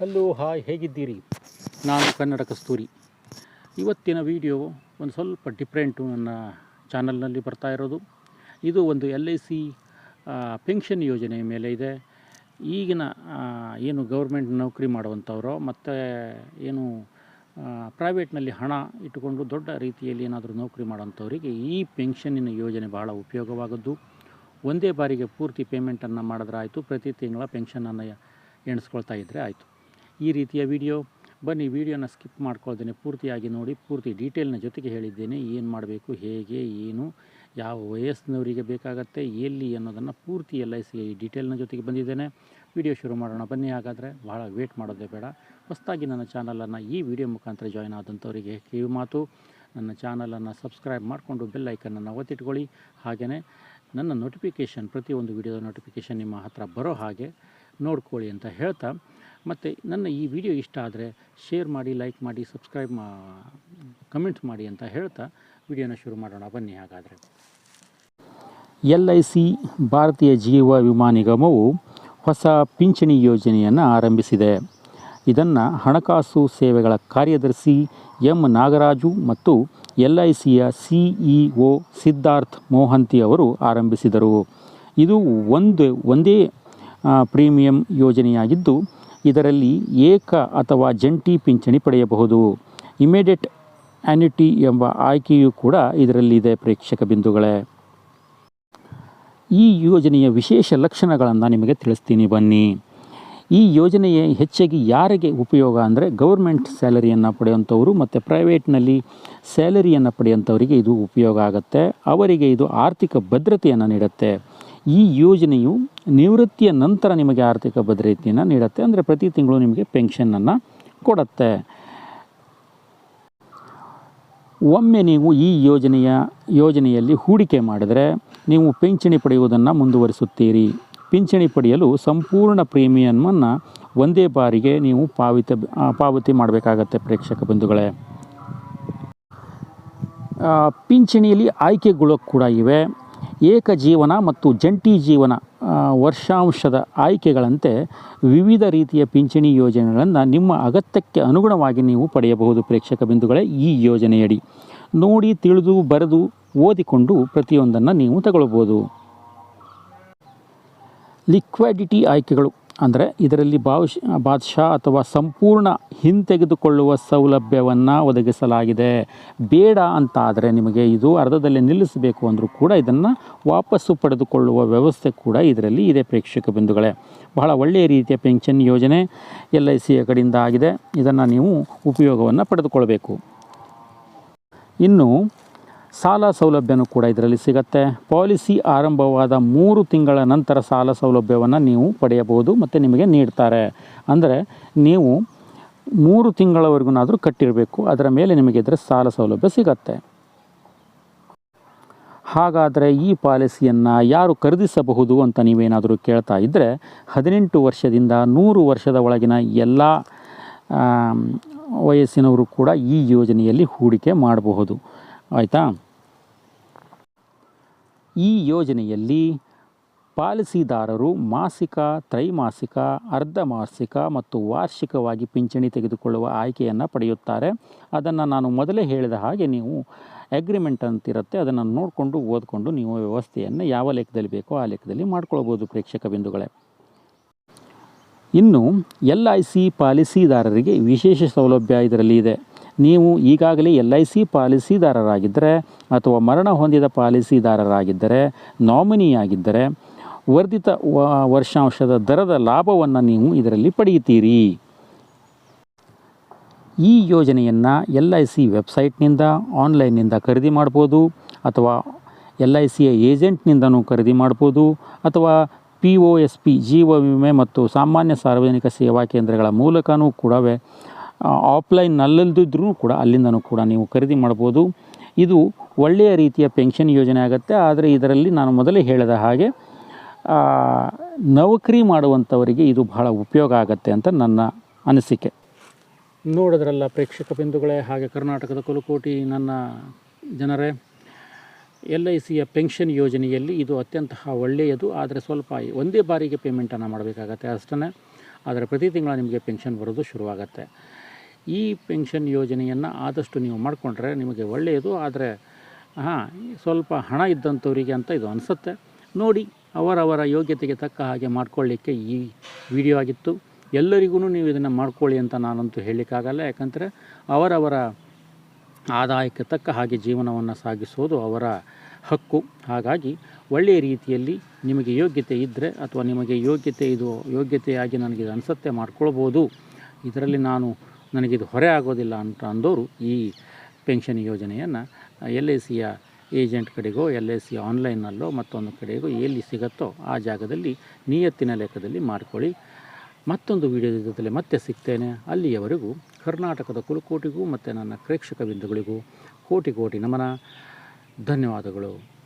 Hello, hi, ಹೇಗಿದ್ದೀರಿ? ನಾನು ಕನ್ನಡ ಕಸ್ತೂರಿ ಇವತ್ತಿನ ವಿಡಿಯೋ ಒಂದು ಸ್ವಲ್ಪ ಡಿಫ್ರೆಂಟು ನನ್ನ ಚಾನಲ್ನಲ್ಲಿ ಬರ್ತಾ ಇರೋದು. ಇದು ಒಂದು ಎಲ್ ಐ ಸಿ ಪೆನ್ಷನ್ ಯೋಜನೆ ಮೇಲೆ ಇದೆ. ಈಗಿನ ಏನು ಗೌರ್ಮೆಂಟ್ ನೌಕರಿ ಮಾಡುವಂಥವರೋ ಮತ್ತು ಏನು ಪ್ರೈವೇಟ್ನಲ್ಲಿ ಹಣ ಇಟ್ಟುಕೊಂಡು ದೊಡ್ಡ ರೀತಿಯಲ್ಲಿ ಏನಾದರೂ ನೌಕರಿ ಮಾಡೋಂಥವರಿಗೆ ಈ ಪೆನ್ಷನ್ನಿನ ಯೋಜನೆ ಭಾಳ ಉಪಯೋಗವಾಗದ್ದು ಒಂದೇ ಬಾರಿಗೆ ಪೂರ್ತಿ ಪೇಮೆಂಟನ್ನು ಮಾಡಿದ್ರೆ ಆಯಿತು, ಪ್ರತಿ ತಿಂಗಳ ಪೆನ್ಷನನ್ನು ಎಣಿಸ್ಕೊಳ್ತಾ ಇದ್ದರೆ ಆಯಿತು. ಈ ರೀತಿಯ ವಿಡಿಯೋ. ಬನ್ನಿ, ವಿಡಿಯೋನ ಸ್ಕಿಪ್ ಮಾಡ್ಕೊಳ್ತೇನೆ ಪೂರ್ತಿಯಾಗಿ ನೋಡಿ, ಪೂರ್ತಿ ಡೀಟೇಲ್ನ ಜೊತೆಗೆ ಹೇಳಿದ್ದೇನೆ. ಏನು ಮಾಡಬೇಕು, ಹೇಗೆ, ಏನು, ಯಾವ ವಯಸ್ಸಿನವರಿಗೆ ಬೇಕಾಗತ್ತೆ, ಎಲ್ಲಿ ಅನ್ನೋದನ್ನು ಪೂರ್ತಿ ಎಲ್ ಐ ಸಿ ಡೀಟೇಲ್ನ ಜೊತೆಗೆ ಬಂದಿದ್ದೇನೆ. ವಿಡಿಯೋ ಶುರು ಮಾಡೋಣ. ಬನ್ನಿ ಹಾಗಾದರೆ ಭಾಳ ವೇಟ್ ಮಾಡೋದೇ ಬೇಡ. ಹೊಸದಾಗಿ ನನ್ನ ಚಾನಲನ್ನು ಈ ವಿಡಿಯೋ ಮುಖಾಂತರ ಜಾಯ್ನ್ ಆದಂಥವರಿಗೆ ಕಿವಿ ಮಾತು. ನನ್ನ ಚಾನಲನ್ನು ಸಬ್ಸ್ಕ್ರೈಬ್ ಮಾಡಿಕೊಂಡು ಬೆಲ್ ಐಕನನ್ನು ಒತ್ತಿಟ್ಕೊಳ್ಳಿ. ಹಾಗೆಯೇ ನನ್ನ ನೋಟಿಫಿಕೇಷನ್, ಪ್ರತಿಯೊಂದು ವಿಡಿಯೋದ ನೋಟಿಫಿಕೇಷನ್ ನಿಮ್ಮ ಹತ್ರ ಬರೋ ಹಾಗೆ ನೋಡ್ಕೊಳ್ಳಿ ಅಂತ ಹೇಳ್ತಾ. ಮತ್ತು ನನ್ನ ಈ ವಿಡಿಯೋ ಇಷ್ಟ ಆದರೆ ಶೇರ್ ಮಾಡಿ ಲೈಕ್ ಮಾಡಿ ಸಬ್ಸ್ಕ್ರೈಬ್ ಮಾ ಕಮೆಂಟ್ ಮಾಡಿ ಅಂತ ಹೇಳ್ತಾ ವಿಡಿಯೋನ ಶುರು ಮಾಡೋಣ. ಬನ್ನಿ ಹಾಗಾದರೆ. ಎಲ್ ಐ ಸಿ ಭಾರತೀಯ ಜೀವ ವಿಮಾ ನಿಗಮವು ಹೊಸ ಪಿಂಚಣಿ ಯೋಜನೆಯನ್ನು ಆರಂಭಿಸಿದೆ. ಇದನ್ನು ಹಣಕಾಸು ಸೇವೆಗಳ ಕಾರ್ಯದರ್ಶಿ ಎಂ ನಾಗರಾಜು ಮತ್ತು ಎಲ್ ಐ ಸಿಯ ಸಿಇಒ ಸಿದ್ಧಾರ್ಥ್ ಮೋಹಂತಿ ಅವರು ಆರಂಭಿಸಿದರು. ಇದು ಒಂದು, ಒಂದೇ ಪ್ರೀಮಿಯಂ ಯೋಜನೆಯಾಗಿದ್ದು ಇದರಲ್ಲಿ ಏಕ ಅಥವಾ ಜಂಟಿ ಪಿಂಚಣಿ ಪಡೆಯಬಹುದು. ಇಮಿಡಿಯೇಟ್ ಆ್ಯನಿಟಿ ಎಂಬ ಆಯ್ಕೆಯೂ ಕೂಡ ಇದರಲ್ಲಿದೆ ಪ್ರೇಕ್ಷಕ ಬಿಂದುಗಳೇ. ಈ ಯೋಜನೆಯ ವಿಶೇಷ ಲಕ್ಷಣಗಳನ್ನು ನಿಮಗೆ ತಿಳಿಸ್ತೀನಿ ಬನ್ನಿ. ಈ ಯೋಜನೆಯ ಹೆಚ್ಚಾಗಿ ಯಾರಿಗೆ ಉಪಯೋಗ ಅಂದರೆ ಗೌರ್ಮೆಂಟ್ ಸ್ಯಾಲರಿಯನ್ನು ಪಡೆಯುವಂಥವರು ಮತ್ತು ಪ್ರೈವೇಟ್ನಲ್ಲಿ ಸ್ಯಾಲರಿಯನ್ನು ಪಡೆಯುವಂಥವರಿಗೆ ಇದು ಉಪಯೋಗ ಆಗುತ್ತೆ. ಅವರಿಗೆ ಇದು ಆರ್ಥಿಕ ಭದ್ರತೆಯನ್ನು ನೀಡುತ್ತೆ. ಈ ಯೋಜನೆಯು ನಿವೃತ್ತಿಯ ನಂತರ ನಿಮಗೆ ಆರ್ಥಿಕ ಭದ್ರತೆಯನ್ನು ನೀಡುತ್ತೆ. ಅಂದರೆ ಪ್ರತಿ ತಿಂಗಳು ನಿಮಗೆ ಪೆನ್ಷನನ್ನು ಕೊಡುತ್ತೆ. ಒಮ್ಮೆ ನೀವು ಈ ಯೋಜನೆಯ, ಯೋಜನೆಯಲ್ಲಿ ಹೂಡಿಕೆ ಮಾಡಿದರೆ ನೀವು ಪಿಂಚಣಿ ಪಡೆಯುವುದನ್ನು ಮುಂದುವರಿಸುತ್ತೀರಿ. ಪಿಂಚಣಿ ಪಡೆಯಲು ಸಂಪೂರ್ಣ ಪ್ರೀಮಿಯಮನ್ನು ಒಂದೇ ಬಾರಿಗೆ ನೀವು ಪಾವತಿ ಪಾವತಿ ಮಾಡಬೇಕಾಗತ್ತೆ ಪ್ರೇಕ್ಷಕ ಬಂಧುಗಳೇ. ಪಿಂಚಣಿಯಲ್ಲಿ ಆಯ್ಕೆಗಳು ಕೂಡ ಇವೆ. ಏಕ ಜೀವನ ಮತ್ತು ಜಂಟಿ ಜೀವನ ವರ್ಷಾಂಶದ ಆಯ್ಕೆಗಳಂತೆ ವಿವಿಧ ರೀತಿಯ ಪಿಂಚಣಿ ಯೋಜನೆಗಳನ್ನು ನಿಮ್ಮ ಅಗತ್ಯಕ್ಕೆ ಅನುಗುಣವಾಗಿ ನೀವು ಪಡೆಯಬಹುದು ಪ್ರೇಕ್ಷಕ ಬಿಂದುಗಳೇ ಈ ಯೋಜನೆಯಡಿ. ನೋಡಿ, ತಿಳಿದು, ಬರೆದು, ಓದಿಕೊಂಡು ಪ್ರತಿಯೊಂದನ್ನು ನೀವು ತಗೊಳ್ಬೋದು ಲಿಕ್ವಿಡಿಟಿ ಆಯ್ಕೆಗಳು. ಅಂದರೆ ಇದರಲ್ಲಿ ಬಾಶ್ ಬಾದ್ಶಾ ಅಥವಾ ಸಂಪೂರ್ಣ ಹಿಂತೆಗೆದುಕೊಳ್ಳುವ ಸೌಲಭ್ಯವನ್ನು ಒದಗಿಸಲಾಗಿದೆ. ಬೇಡ ಅಂತ ಆದರೆ ನಿಮಗೆ ಇದು ಅರ್ಧದಲ್ಲಿ ನಿಲ್ಲಿಸಬೇಕು ಅಂದರೂ ಕೂಡ ಇದನ್ನು ವಾಪಸ್ಸು ಪಡೆದುಕೊಳ್ಳುವ ವ್ಯವಸ್ಥೆ ಕೂಡ ಇದರಲ್ಲಿ ಇದೆ ಪ್ರೇಕ್ಷಕ ಬಿಂದುಗಳೇ. ಬಹಳ ಒಳ್ಳೆಯ ರೀತಿಯ ಪೆನ್ಷನ್ ಯೋಜನೆ ಎಲ್ ಐ ಸಿಯ ಕಡೆಯಿಂದ ಆಗಿದೆ. ಇದನ್ನು ನೀವು ಉಪಯೋಗವನ್ನು ಪಡೆದುಕೊಳ್ಬೇಕು. ಇನ್ನು ಸಾಲ ಸೌಲಭ್ಯನೂ ಕೂಡ ಇದರಲ್ಲಿ ಸಿಗುತ್ತೆ. ಪಾಲಿಸಿ ಆರಂಭವಾದ ಮೂರು ತಿಂಗಳ ನಂತರ ಸಾಲ ಸೌಲಭ್ಯವನ್ನು ನೀವು ಪಡೆಯಬಹುದು ಮತ್ತು ನಿಮಗೆ ನೀಡ್ತಾರೆ. ಅಂದರೆ ನೀವು ಮೂರು ತಿಂಗಳವರೆಗೂನಾದರೂ ಕಟ್ಟಿರಬೇಕು, ಅದರ ಮೇಲೆ ನಿಮಗೆ ಇದರ ಸಾಲ ಸೌಲಭ್ಯ ಸಿಗತ್ತೆ. ಹಾಗಾದರೆ ಈ ಪಾಲಿಸಿಯನ್ನು ಯಾರು ಖರೀದಿಸಬಹುದು ಅಂತ ನೀವೇನಾದರೂ ಕೇಳ್ತಾ ಇದ್ದರೆ ಹದಿನೆಂಟು ವರ್ಷದಿಂದ ನೂರು ವರ್ಷದ ಒಳಗಿನ ಎಲ್ಲ ವಯಸ್ಸಿನವರು ಕೂಡ ಈ ಯೋಜನೆಯಲ್ಲಿ ಹೂಡಿಕೆ ಮಾಡಬಹುದು. ಆಯಿತಾ? ಈ ಯೋಜನೆಯಲ್ಲಿ ಪಾಲಿಸಿದಾರರು ಮಾಸಿಕ, ತ್ರೈಮಾಸಿಕ, ಅರ್ಧ ಮಾಸಿಕ ಮತ್ತು ವಾರ್ಷಿಕವಾಗಿ ಪಿಂಚಣಿ ತೆಗೆದುಕೊಳ್ಳುವ ಆಯ್ಕೆಯನ್ನು ಪಡೆಯುತ್ತಾರೆ. ಅದನ್ನು ನಾನು ಮೊದಲೇ ಹೇಳಿದ ಹಾಗೆ ನೀವು ಅಗ್ರಿಮೆಂಟ್ ಅಂತಿರುತ್ತೆ, ಅದನ್ನು ನೋಡಿಕೊಂಡು ಓದಿಕೊಂಡು ನೀವು ವ್ಯವಸ್ಥೆಯನ್ನು ಯಾವ ಲೆಕ್ಕದಲ್ಲಿ ಬೇಕೋ ಆ ಲೆಕ್ಕದಲ್ಲಿ ಮಾಡ್ಕೊಳ್ಬೋದು ಪ್ರೇಕ್ಷಕ ಬಿಂದುಗಳೇ. ಇನ್ನು ಎಲ್ ಐ ಸಿ ಪಾಲಿಸಿದಾರರಿಗೆ ವಿಶೇಷ ಸೌಲಭ್ಯ ಇದರಲ್ಲಿ ಇದೆ. ನೀವು ಈಗಾಗಲೇ ಎಲ್ ಐ ಸಿ ಪಾಲಿಸಿದಾರರಾಗಿದ್ದರೆ ಅಥವಾ ಮರಣ ಹೊಂದಿದ ಪಾಲಿಸಿದಾರರಾಗಿದ್ದರೆ, ನಾಮಿನಿಯಾಗಿದ್ದರೆ, ವರ್ಧಿತ ವರ್ಷಾಂಶದ ದರದ ಲಾಭವನ್ನು ನೀವು ಇದರಲ್ಲಿ ಪಡೆಯುತ್ತೀರಿ. ಈ ಯೋಜನೆಯನ್ನು ಎಲ್ ಐ ಸಿ ವೆಬ್ಸೈಟ್ನಿಂದ, ಆನ್ಲೈನ್ನಿಂದ ಖರೀದಿ ಮಾಡ್ಬೋದು, ಅಥವಾ ಎಲ್ ಐ ಸಿಯ ಏಜೆಂಟ್ನಿಂದನೂ ಖರೀದಿ ಮಾಡ್ಬೋದು, ಅಥವಾ ಪಿ ಒ ಎಸ್ ಪಿ, ಜೀವ ವಿಮೆ ಮತ್ತು ಸಾಮಾನ್ಯ ಸಾರ್ವಜನಿಕ ಸೇವಾ ಕೇಂದ್ರಗಳ ಮೂಲಕವೂ ಕೂಡ ಆಫ್ಲೈನ್ನಲ್ಲದಿದ್ದರೂ ಕೂಡ ಅಲ್ಲಿಂದನೂ ಕೂಡ ನೀವು ಖರೀದಿ ಮಾಡ್ಬೋದು. ಇದು ಒಳ್ಳೆಯ ರೀತಿಯ ಪೆನ್ಷನ್ ಯೋಜನೆ ಆಗುತ್ತೆ. ಆದರೆ ಇದರಲ್ಲಿ ನಾನು ಮೊದಲೇ ಹೇಳಿದ ಹಾಗೆ ನೌಕರಿ ಮಾಡುವಂಥವರಿಗೆ ಇದು ಬಹಳ ಉಪಯೋಗ ಆಗುತ್ತೆ ಅಂತ ನನ್ನ ಅನಿಸಿಕೆ. ನೋಡಿದ್ರಲ್ಲ ಪ್ರೇಕ್ಷಕ ಬಿಂದುಗಳೇ, ಹಾಗೆ ಕರ್ನಾಟಕದ ಕುಲಕೋಟಿ ನನ್ನ ಜನರೇ ಎಲ್ ಐ ಸಿಯ ಪೆನ್ಷನ್ ಯೋಜನೆಯಲ್ಲಿ ಇದು ಅತ್ಯಂತ ಒಳ್ಳೆಯದು. ಆದರೆ ಸ್ವಲ್ಪ ಒಂದೇ ಬಾರಿಗೆ ಪೇಮೆಂಟನ್ನು ಮಾಡಬೇಕಾಗತ್ತೆ ಅಷ್ಟೇ ಆದರೆ ಪ್ರತಿ ತಿಂಗಳ ನಿಮಗೆ ಪೆನ್ಷನ್ ಬರೋದು ಶುರುವಾಗತ್ತೆ. ಈ ಪೆನ್ಷನ್ ಯೋಜನೆಯನ್ನು ಆದಷ್ಟು ನೀವು ಮಾಡಿಕೊಂಡ್ರೆ ನಿಮಗೆ ಒಳ್ಳೆಯದು, ಆದರೆ, ಹಾಂ, ಸ್ವಲ್ಪ ಹಣ ಇದ್ದಂಥವರಿಗೆ ಅಂತ ಇದು ಅನಿಸುತ್ತೆ. ನೋಡಿ, ಅವರವರ ಯೋಗ್ಯತೆಗೆ ತಕ್ಕ ಹಾಗೆ ಮಾಡ್ಕೊಳ್ಳಿಕ್ಕೆ ಈ ವಿಡಿಯೋ ಆಗಿತ್ತು. ಎಲ್ಲರಿಗೂ ನೀವು ಇದನ್ನು ಮಾಡ್ಕೊಳ್ಳಿ ಅಂತ ನಾನಂತೂ ಹೇಳಲಿಕ್ಕಾಗಲ್ಲ. ಯಾಕಂದರೆ, ಅವರವರ ಆದಾಯಕ್ಕೆ ತಕ್ಕ ಹಾಗೆ ಜೀವನವನ್ನು ಸಾಗಿಸೋದು ಅವರ ಹಕ್ಕು. ಹಾಗಾಗಿ, ಒಳ್ಳೆಯ ರೀತಿಯಲ್ಲಿ ನಿಮಗೆ ಯೋಗ್ಯತೆ ಇದ್ದರೆ ಅಥವಾ ನಿಮಗೆ ಯೋಗ್ಯತೆ ಇದು ಯೋಗ್ಯತೆಯಾಗಿ ನನಗೆ ಅನಿಸುತ್ತೆ ಮಾಡ್ಕೊಳ್ಬೋದು. ಇದರಲ್ಲಿ ನಾನು ನನಗಿದು ಹೊರೆ ಆಗೋದಿಲ್ಲ ಅಂತ ಅಂದವರು ಈ ಪೆನ್ಷನ್ ಯೋಜನೆಯನ್ನು, ಎಲ್ ಐ ಸಿಯ ಏಜೆಂಟ್ ಕಡೆಗೋ, ಎಲ್ ಐ ಸಿ ಆನ್ಲೈನಲ್ಲೋ ಮತ್ತೊಂದು ಕಡೆಗೋ ಎಲ್ಲಿ ಸಿಗುತ್ತೋ ಆ ಜಾಗದಲ್ಲಿ ನಿಯತ್ತಿನ ಲೆಕ್ಕದಲ್ಲಿ ಮಾಡ್ಕೊಳ್ಳಿ. ಮತ್ತೊಂದು ವಿಡಿಯೋದಲ್ಲಿ ಮತ್ತೆ ಸಿಗ್ತೇನೆ. ಅಲ್ಲಿಯವರೆಗೂ ಕರ್ನಾಟಕದ ಕುಲಕೋಟಿಗೂ ಮತ್ತು ನನ್ನ ಪ್ರೇಕ್ಷಕ ಬಿಂದುಗಳಿಗೂ ಕೋಟಿ ಕೋಟಿ ನಮನ. ಧನ್ಯವಾದಗಳು.